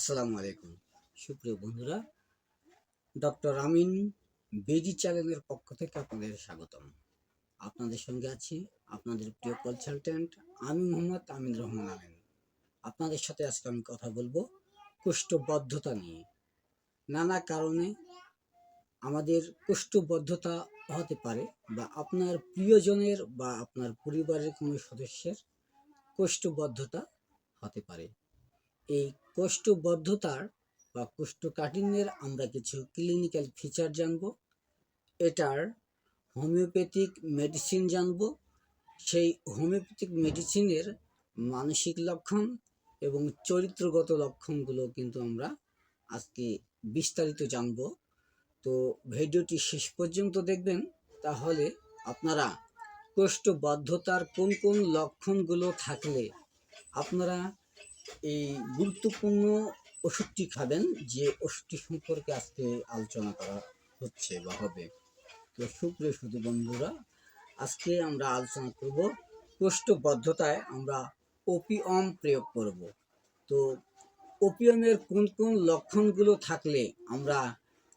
আসসালামু আলাইকুম। সুপ্রিয় বন্ধুরা, ডক্টর আমিন বেজি চ্যানেলের পক্ষ থেকে আপনাদের স্বাগতম। আপনাদের সঙ্গে আছি আপনাদের প্রিয় কনসালটেন্ট আমি মোহাম্মদ আমিন রহমান আমিন। আপনাদের সাথে আজকে আমি কথা বলব কোষ্ঠবদ্ধতা নিয়ে। নানা কারণে আমাদের কোষ্ঠবদ্ধতা হতে পারে বা আপনার প্রিয়জনের বা আপনার পরিবারের কোনো সদস্যের কোষ্ঠবদ্ধতা হতে পারে। এই কোষ্ঠবদ্ধতার বা কোষ্ঠকাঠিন্যের আমরা কিছু ক্লিনিক্যাল ফিচার জানব। এটার হোমিওপ্যাথিক মেডিসিন জানব। সেই হোমিওপ্যাথিক মেডিসিনের মানসিক লক্ষণ এবং চরিত্রগত লক্ষণগুলো কিন্তু আমরা আজকে বিস্তারিত জানব। তো ভিডিওটি শেষ পর্যন্ত দেখবেন। তাহলে আপনারা কোষ্ঠবদ্ধতার কোন কোন লক্ষণগুলো থাকলে আপনারা এই গুরুত্বপূর্ণ ওষুধটি খাবেন যে ওষুধটি সম্পর্কে আজকে আলোচনা করা হচ্ছে বা হবে। তো সুপ্রিয় শুধু বন্ধুরা, আজকে আমরা আলোচনা করব কোষ্ঠবদ্ধতায় আমরা ওপিয়ম প্রয়োগ করব। তো ওপিয়মের কোন কোন লক্ষণগুলো থাকলে আমরা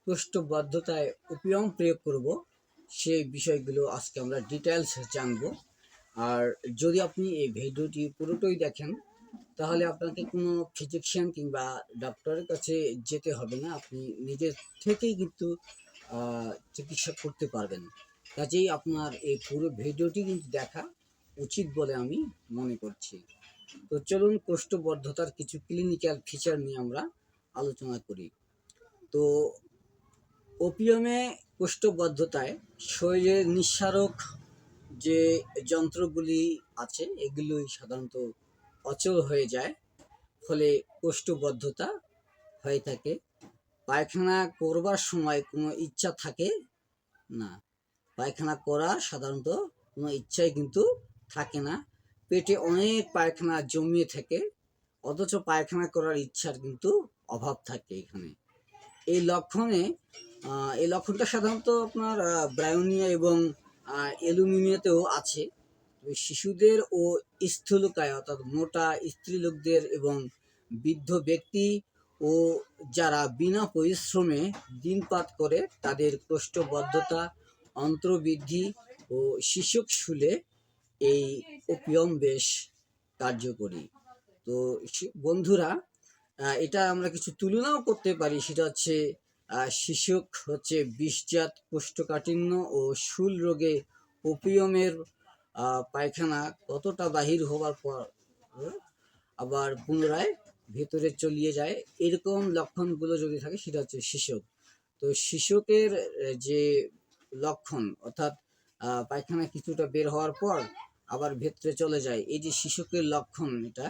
কোষ্ঠবদ্ধতায় ওপিয়ম প্রয়োগ করব, সেই বিষয়গুলো আজকে আমরা ডিটেলস জানব। আর যদি আপনি এই ভিডিওটি পুরোটাই দেখেন তাহলে আপনাকে কোনো ফিজিশিয়ান কিংবা ডক্টরের কাছে যেতে হবে না। আপনি নিজের থেকেই কিন্তু চিকিৎসা করতে পারবেন। কাজেই আপনার এই পুরো ভিডিওটি কিন্তু দেখা উচিত বলে আমি মনে করছি। তো চলুন কোষ্ঠবদ্ধতার কিছু ক্লিনিক্যাল ফিচার নিয়ে আমরা আলোচনা করি। তো ওপিয়ামে কোষ্ঠবদ্ধতায় শরীরের নিঃসারক যে যন্ত্রগুলি আছে, এগুলোই সাধারণত অচল হয়ে যায়, ফলে কোষ্ঠবদ্ধতা হয়ে থাকে। পায়খানা করবার সময় কোনো ইচ্ছা থাকে না। পায়খানা করার সাধারণত কোনো ইচ্ছাই কিন্তু থাকে না। পেটে অনেক পায়খানা জমিয়ে থাকে, অথচ পায়খানা করার ইচ্ছার কিন্তু অভাব থাকে এখানে। এই লক্ষণে এই লক্ষণটা সাধারণত আপনার ব্রায়োনিয়া এবং অ্যালুমিনিয়াতেও আছে। শিশুদের ও স্থূলকায়, অর্থাৎ মোটা স্ত্রীলোকদের এবং বৃদ্ধ ব্যক্তি ও যারা বিনা পরিশ্রমে দিনপাত করে, তাদের কোষ্ঠবদ্ধতা, অন্ত্রবৃদ্ধি ও শিশুক শুলে এই ওপিয়ম বেশ কার্যকরী। তো বন্ধুরা এটা আমরা কিছু তুলনাও করতে পারি। সেটা হচ্ছে শিশুক হচ্ছে বিষজাত কোষ্ঠকাঠিন্য ও শুল রোগে ওপিয়মের পায়খানা কতটা বাহির হওয়ার পর আবার পুনরায় ভেতরে চলিয়ে যায়। এরকম লক্ষণগুলো যদি থাকে, সেটা হচ্ছে শিশু। তো শিশুকের যে লক্ষণ, অর্থাৎ পায়খানা কিছুটা বের হওয়ার পর আবার ভেতরে চলে যায়, এই যে শিশুকের লক্ষণ এটা,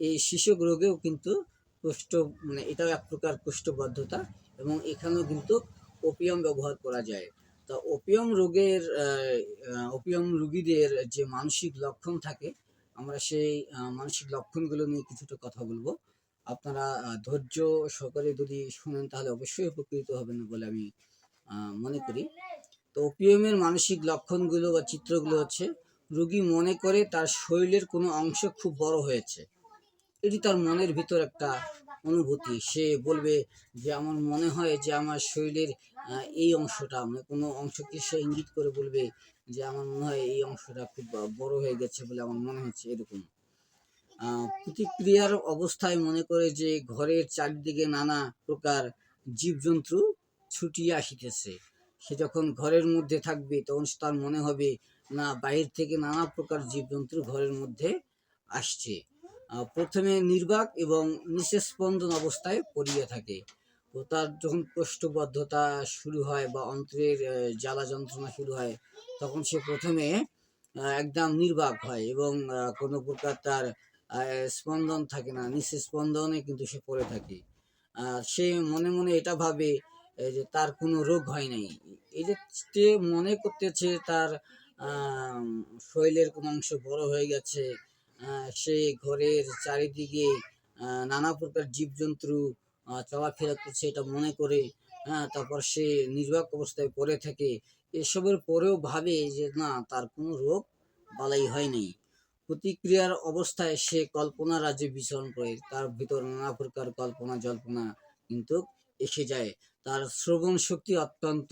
এই শিশুক রোগেও কিন্তু কুষ্ঠ মানে এটাও এক প্রকার কোষ্ঠবদ্ধতা এবং এখানেও কিন্তু ওপিয়াম ব্যবহার করা যায়। তা ওপিয়াম রোগের ওপিয়াম রোগীদের যে মানসিক লক্ষণ থাকে, আমরা সেই মানসিক লক্ষণগুলো নিয়ে কিছুটা কথা বলব। আপনারা ধৈর্য সহকারে যদি শুনেন, তাহলে অবশ্যই উপকৃত হবেন বলে আমি মনে করি। তো ওপিয়ামের মানসিক লক্ষণগুলো বা চিত্রগুলো হচ্ছে, রোগী মনে করে তার শরীরের কোনো অংশ খুব বড় হয়েছে। এটি তার মনের ভিতর একটা অনুভূতি। সে বলবে যে, আমার মনে হয় যে, আমার শরীরের এই অংশটা মানে কোনো অংশকে সে ইঙ্গিত করে বলবে যে আমার মনে হয় এই অংশটা খুব বড় হয়ে গেছে বলে আমার মনে হচ্ছে এরকম। প্রতিক্রিয়ার অবস্থায় মনে করে যে ঘরের চারিদিকে নানা প্রকার জীবজন্তু ছুটিয়ে আসিতেছে। সে যখন ঘরের মধ্যে থাকবে তখন তার মনে হবে, না বাহির থেকে নানা প্রকার জীবজন্তু ঘরের মধ্যে আসছে। প্রথমে নির্বাক এবং নিঃশ্বাস স্পন্দন অবস্থায় পড়িয়ে থাকে। তো তার যখন কোষ্ঠবদ্ধতা শুরু হয় বা অন্ত্রের জ্বালা যন্ত্রণা শুরু হয়, তখন সে প্রথমে একদম নির্বাক হয় এবং কোনো প্রকার তার স্পন্দন থাকে না। নিঃশ্বাস স্পন্দনে কিন্তু সে পড়ে থাকে। আর সে মনে মনে এটা ভাবে যে তার কোনো রোগ হয় নাই। এই যে মনে করতেছে তার শরীরের কোনো অংশ বড় হয়ে গেছে সে ঘরের চারিদিকে নানা প্রকার জীবজন্তু চলাফেরা করছে, এটা মনে করে হ্যাঁ তারপর সে নির্বাক অবস্থায় পড়ে থাকে। এসবের পরেও ভাবে যে, না, তার কোনো রোগ বালাই হয়নি প্রতিক্রিয়ার অবস্থায় সে কল্পনা রাজ্যে বিচরণ করে, তার ভিতর নানা প্রকার কল্পনা জল্পনা কিন্তু এসে যায়। তার শ্রবণ শক্তি অত্যন্ত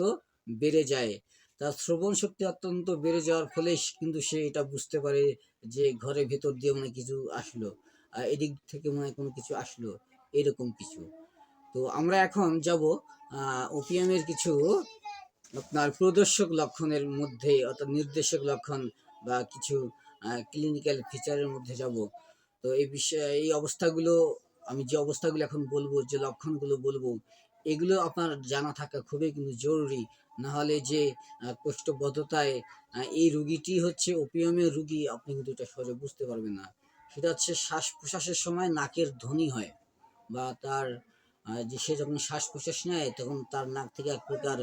বেড়ে যায়। তার শ্রবণ শক্তি অত্যন্ত বেড়ে যাওয়ার ফলে কিন্তু সে এটা বুঝতে পারে যে, ঘরের ভেতর দিয়ে মনে কিছু আসলো। আর এদিক থেকে মনে কোনো কিছু আসলো, এরকম কিছু। তো আমরা এখন যাব ওপিএমের কিছু আপনার প্রদর্শক লক্ষণের মধ্যে, অর্থাৎ নির্দেশক লক্ষণ বা কিছু ক্লিনিক্যাল ফিচারের মধ্যে যাব। তো এই বিষয়ে, এই অবস্থাগুলো, আমি যে অবস্থাগুলো এখন বলব, যে লক্ষণগুলো বলব, এগুলো আপনার জানা থাকা খুবই কিন্তু জরুরি। না হলে যে কোষ্ঠবদ্ধতায় এই রুগীটি হচ্ছে ওপিয়ামের রুগী, আপনি কিন্তু এটা সহজে বুঝতে পারবেন না। সেটা হচ্ছে শ্বাস প্রশ্বাসের সময় নাকের ধ্বনি হয় বা তার যে সে যখন শ্বাস প্রশ্বাস নেয়, তখন তার নাক থেকে এক প্রকার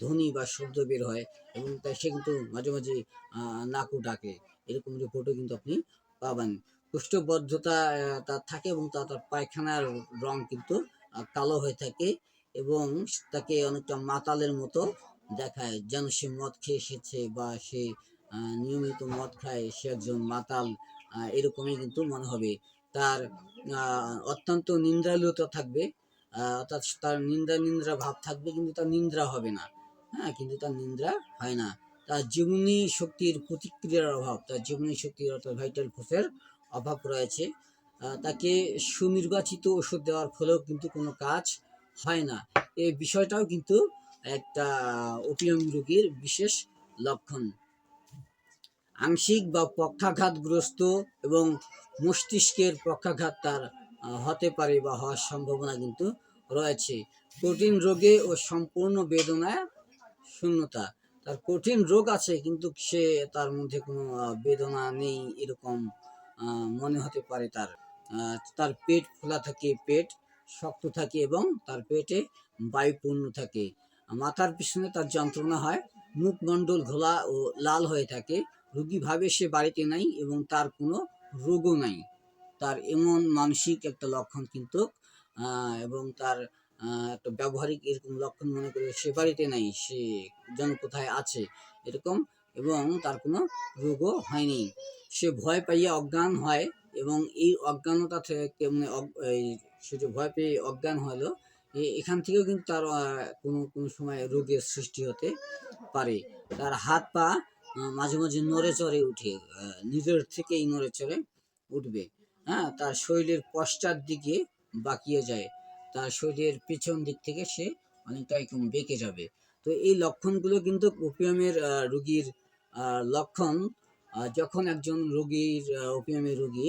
ধ্বনি বা শব্দ বের হয় এবং তাই সে কিন্তু মাঝে মাঝে নাকও ডাকে। এরকম রিপোর্টও কিন্তু আপনি পাবেন। কোষ্ঠবদ্ধতা তার থাকে এবং তার তার পায়খানার রং কিন্তু কালো হয়ে থাকে এবং তাকে অনেকটা মাতালের মতো দেখায়। যেন সে মদ খেয়ে এসেছে বা সে নিয়মিত মদ খায়, সে একজন মাতাল এরকমই কিন্তু মনে হবে। তার অত্যন্ত নিন্দ্রালুতা থাকবে। অর্থাৎ তার নিন্দা নিন্দ্রা ভাব থাকবে, কিন্তু তার নিন্দ্রা হবে না। হ্যাঁ কিন্তু তার নিন্দ্রা হয় না। তার জীবনী শক্তির প্রতিক্রিয়ার অভাব, তার জীবনী শক্তির অর্থাৎ ভাইটাল ফোর্সের অভাব রয়েছে। তাকে সুনির্বাচিত ওষুধ দেওয়ার ফলেও কিন্তু কোনো কাজ হয় না। এই বিষয়টাও কিন্তু একটা ওপিয়াম রোগীর বিশেষ লক্ষণ। আংশিক বা পক্ষাঘাতগ্রস্ত এবং মস্তিষ্কের পক্ষাঘাত তার হতে পারে বা হওয়ার সম্ভাবনা কিন্তু রয়েছে। কঠিন রোগে ও সম্পূর্ণ বেদনায় শূন্যতা। তার কঠিন রোগ আছে কিন্তু সে তার মধ্যে কোনো বেদনা নেই এরকম মনে হতে পারে তার। তার পেট খোলা থাকে, পেট শক্ত থাকে এবং তার পেটে বায়ুপূর্ণ থাকে। মাথার পিছনে তার যন্ত্রণা হয়, মুখমণ্ডল ঘোলা ও লাল হয়ে থাকে। রুগী ভাবে সে বাড়িতে নাই এবং তার কোনো রোগও নাই। তার এমন মানসিক একটা লক্ষণ কিন্তু এবং তার একটা ব্যবহারিক এরকম লক্ষণ মনে করে সে বাড়িতে নাই, সে যেন কোথায় আছে এরকম, এবং তার কোনো রোগও হয়নি। সে ভয় পাইয়া অজ্ঞান হয় এবং এই অজ্ঞানতা থেকে মানে সে যে ভয় পেয়ে অজ্ঞান হলো এখান থেকেও কিন্তু তার কোনো কোনো সময় রোগের সৃষ্টি হতে পারে। তার হাত পা মাঝে মাঝে নড়ে চড়ে উঠে নিজের থেকেই নড়ে চড়ে উঠবে। হ্যাঁ তার শরীরের পশ্চাৎ দিকে বাঁকিয়ে যায়। তার শরীরের পিছন দিক থেকে সে অনেকটা এরকম বেঁকে যাবে। তো এই লক্ষণগুলো কিন্তু ওপিয়ামের রুগীর লক্ষণ যখন একজন রোগীর ওপিয়ামের রোগী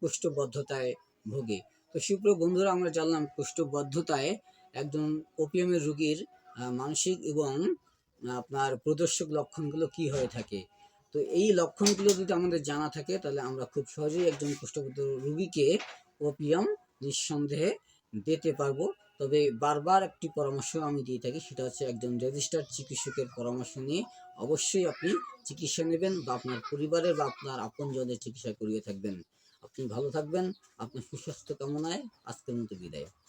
কোষ্ঠবদ্ধতায় ভোগে। তো সুপ্রিয় বন্ধুরা, আমরা জানলাম কোষ্ঠবদ্ধতায় একজন ওপিয়ামের রোগীর মানসিক এবং আপনার প্রদর্শক লক্ষণগুলো কি হয়ে থাকে? তো এই লক্ষণগুলো যদি আমাদের জানা থাকে, তাহলে আমরা খুব সহজেই একজন কোষ্ঠবদ্ধ রোগীকে ওপিয়াম নিঃসন্দেহে দিতে পারব। তবে বারবার একটি পরামর্শ আমি দিয়ে থাকি, সেটা হচ্ছে একজন রেজিস্টার্ড চিকিৎসকের পরামর্শ নিয়ে অবশ্যই আপনি চিকিৎসা নেবেন বা আপনার পরিবারের বা আপনার আপনজনের চিকিৎসা করিয়ে থাকবেন। আপনি ভালো থাকবেন, আপনার সুস্বাস্থ্য কামনায় আজকের মতো বিদায়।